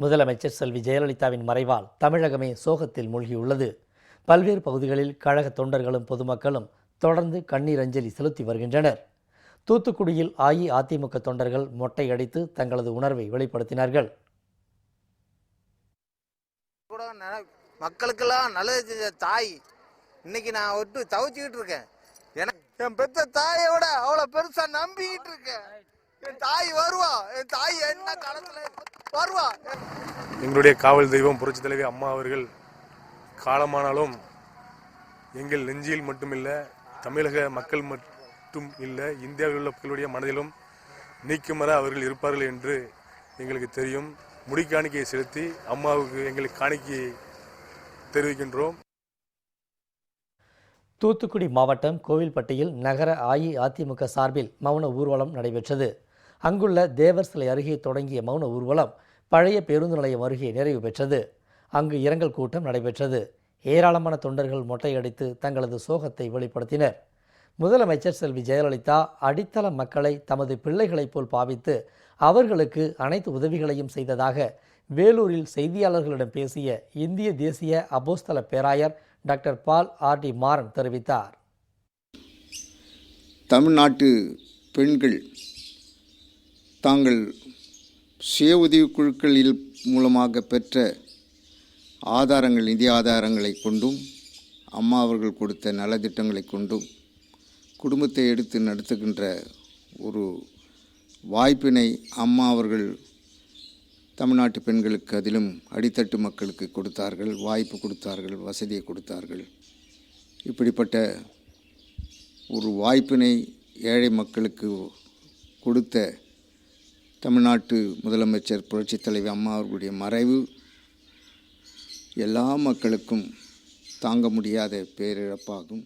முதலமைச்சர் செல்வி ஜெயலலிதாவின் மறைவால் தமிழகமே சோகத்தில் மூழ்கியுள்ளது. பல்வேறு பகுதிகளில் கழக தொண்டர்களும் பொதுமக்களும் தொடர்ந்து கண்ணீர் அஞ்சலி செலுத்தி வருகின்றனர். தூத்துக்குடியில் அஇஅதிமுக தொண்டர்கள் மொட்டையடித்து தங்களது உணர்வை வெளிப்படுத்தினார்கள். மக்களுக்கெல்லாம் நல்லது செஞ்ச தாய் இன்னைக்கு நான் விட்டு தவிச்சுக்கிட்டு இருக்கேன். எனக்கு என் பெத்த தாயை விட அவ்வளோ பெருசா நம்பிக்கிட்டு இருக்கேன். என் தாய் வருவா. என் தாய் என்ன காலத்துல எங்களுடைய காவல் தெய்வம் புரட்சித் தலைவி அம்மா அவர்கள் காலமானாலும் எங்கள் நெஞ்சில் மட்டுமில்ல தமிழக மக்கள் மட்டும் இல்லை இந்தியாவில் உள்ள மக்களுடைய மனதிலும் நீக்குமர அவர்கள் இருப்பார்கள் என்று எங்களுக்கு தெரியும். முடிக்காணிக்கையை செலுத்தி அம்மாவுக்கு எங்களுக்கு காணிக்கையை தெரிவிக்கின்றோம். தூத்துக்குடி மாவட்டம் கோவில்பட்டியில் நகர அஇஅதிமுக சார்பில் மௌன ஊர்வலம் நடைபெற்றது. அங்குள்ள தேவர் சிலை அருகே தொடங்கிய மௌன ஊர்வலம் பழைய பேருந்து நிலையம் அருகே நிறைவு பெற்றது. அங்கு இரங்கல் கூட்டம் நடைபெற்றது. ஏராளமான தொண்டர்கள் மொட்டையடித்து தங்களது சோகத்தை வெளிப்படுத்தினர். முதலமைச்சர் செல்வி ஜெயலலிதா அடித்தள மக்களை தமது பிள்ளைகளைப் போல் பாவித்து அவர்களுக்கு அனைத்து உதவிகளையும் செய்ததாக வேலூரில் செய்தியாளர்களிடம் பேசிய இந்திய தேசிய அபோஸ்தல பேராயர் doctor Paul R D Maran தெரிவித்தார். தமிழ்நாட்டு பெண்கள் தாங்கள் சுய உதவி குழுக்களில் மூலமாக பெற்ற ஆதாரங்கள் நிதி ஆதாரங்களை கொண்டும் அம்மா அவர்கள் கொடுத்த நலத்திட்டங்களை கொண்டும் குடும்பத்தை எடுத்து நடத்துகின்ற ஒரு வாய்ப்பினை அம்மா அவர்கள் தமிழ்நாட்டு பெண்களுக்கு அதிலும் அடித்தட்டு மக்களுக்கு கொடுத்தார்கள் வாய்ப்பு கொடுத்தார்கள் வசதியை கொடுத்தார்கள். இப்படிப்பட்ட ஒரு வாய்ப்பினை ஏழை மக்களுக்கு கொடுத்த தமிழ்நாட்டு முதலமைச்சர் புரட்சித் தலைவி அம்மா அவர்களுடைய மறைவு எல்லா மக்களுக்கும் தாங்க முடியாத பேரிழப்பாகும்.